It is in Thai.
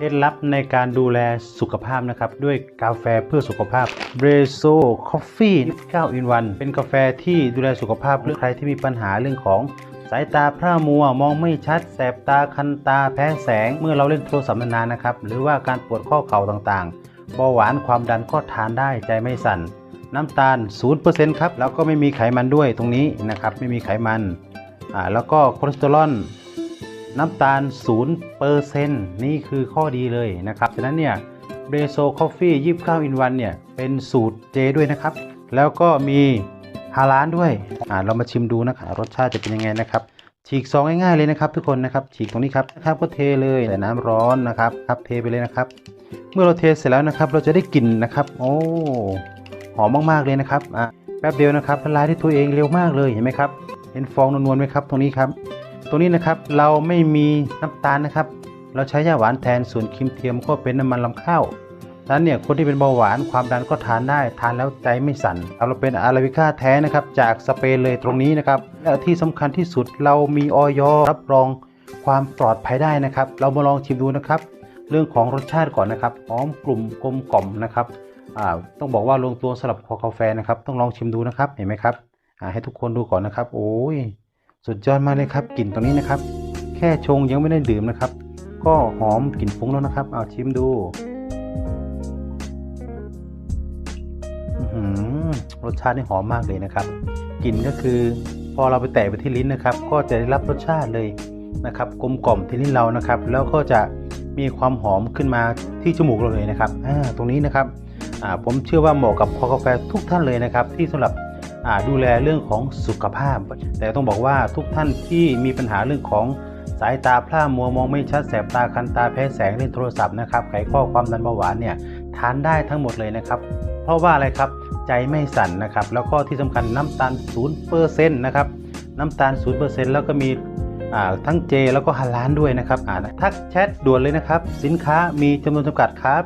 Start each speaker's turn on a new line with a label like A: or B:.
A: เคล็ดลับในการดูแลสุขภาพนะครับ ด้วยกาแฟเพื่อสุขภาพ b r e z o Coffee 9 in 1 เป็นกาแฟที่ดูแลสุขภาพหรือใครที่มีปัญหาเรื่องของสายตาพร่ามัวมองไม่ชัด แสบตาคันตาแพ้แสง เมื่อเราเล่นโทรศัพท์นานๆนะครับ หรือว่าการปวดข้อเข่าต่างๆเบาหวานความดันก็ทานได้ใจไม่สั่น น้ำตาล 0%ครับ แล้วก็ไม่มีไขมันด้วยตรงนี้นะครับ ไม่มีไขมันอ่าแล้วก็คอเลสเตอรอล น้ำตาล0%นี่คือข้อดีเลยนะครับฉะนั้นเนี่ยเบโซคอฟฟี่29 in 1เนี่ยเป็นสูตรเจด้วยนะครับ แล้วก็มีฮาลานด้วยอ่าเรามาชิมดูนะครับรสชาติจะเป็นยังไงนะครับ ฉีกซองง่ายๆเลยนะครับ ทุกคนนะครับฉีกตรงนี้ครับนะครับก็เทเลยแต่น้ำร้อนนะครับครับเทไปเลยนะครับ เมื่อเราเทเสร็จแล้วนะครับ เราจะได้กลิ่นนะครับ โอ้หอมมากๆเลยนะครับอะแป๊บเดียวนะครับละลายด้วยตัวเองเร็วมากเลยเห็นไหมครับเห็นฟองนวลๆไหมครับ ตรงนี้ครับ ตรงนี้นะครับเราไม่มีน้ำตาลนะครับ เราใช้ยาหวานแทนส่วนครีมเทียมก็เป็นน้ำมันลำข้าวดังนั้นเนี่ยคนที่เป็นเบาหวานความดันก็ทานได้ทานแล้วใจไม่สั่นเราเป็นอาราบิก้าแท้นะครับจากสเปนเลยตรงนี้นะครับและที่สำคัญที่สุดเรามีออยรับรองความปลอดภัยได้นะครับ เรามาลองชิมดูนะครับ เรื่องของรสชาติก่อนนะครับหอมกลุ่มกลมกล่อมนะครับต้องบอกว่าลงตัวสำหรับคอกาแฟนะครับ ต้องลองชิมดูนะครับเห็นไหมครับให้ทุกคนดูก่อนนะครับ โอ้ย สุดยอดมากเลยครับกลิ่นตรงนี้นะครับ แค่ชงยังไม่ได้ดื่มนะครับ ก็หอมกลิ่นฟุ้งแล้วนะครับ เอาชิมดูรสชาตินี่หอมมากเลยนะครับกลิ่นก็คือพอเราไปแตะไปที่ลิ้นนะครับ ก็จะได้รับรสชาติเลยนะครับกลมกล่อมที่ลิ้นเรานะครับ แล้วก็จะมีความหอมขึ้นมาที่จมูกเราเลยนะครับตรงนี้นะครับผมเชื่อว่าเหมาะกับคอกาแฟทุกท่านเลยนะครับ ที่สำหรับ ดูแลเรื่องของสุขภาพ แต่ต้องบอกว่าทุกท่านที่มีปัญหาเรื่องของสายตาพร่ามัวมองไม่ชัดแสบตาคันตาแพ้แสงเล่นโทรศัพท์นะครับไขข้อความดันเบาหวานเนี่ยทานได้ทั้งหมดเลยนะครับ เพราะว่าอะไรครับใจไม่สั่นนะครับ แล้วก็ที่สำคัญน้ำตาล0%นะครับน้ำตาล 0%แล้วก็มีทั้งเจแล้วก็ฮาลานด้วยนะครับทักแชทด่วนเลยนะครับ สินค้ามีจำนวนจำกัดครับ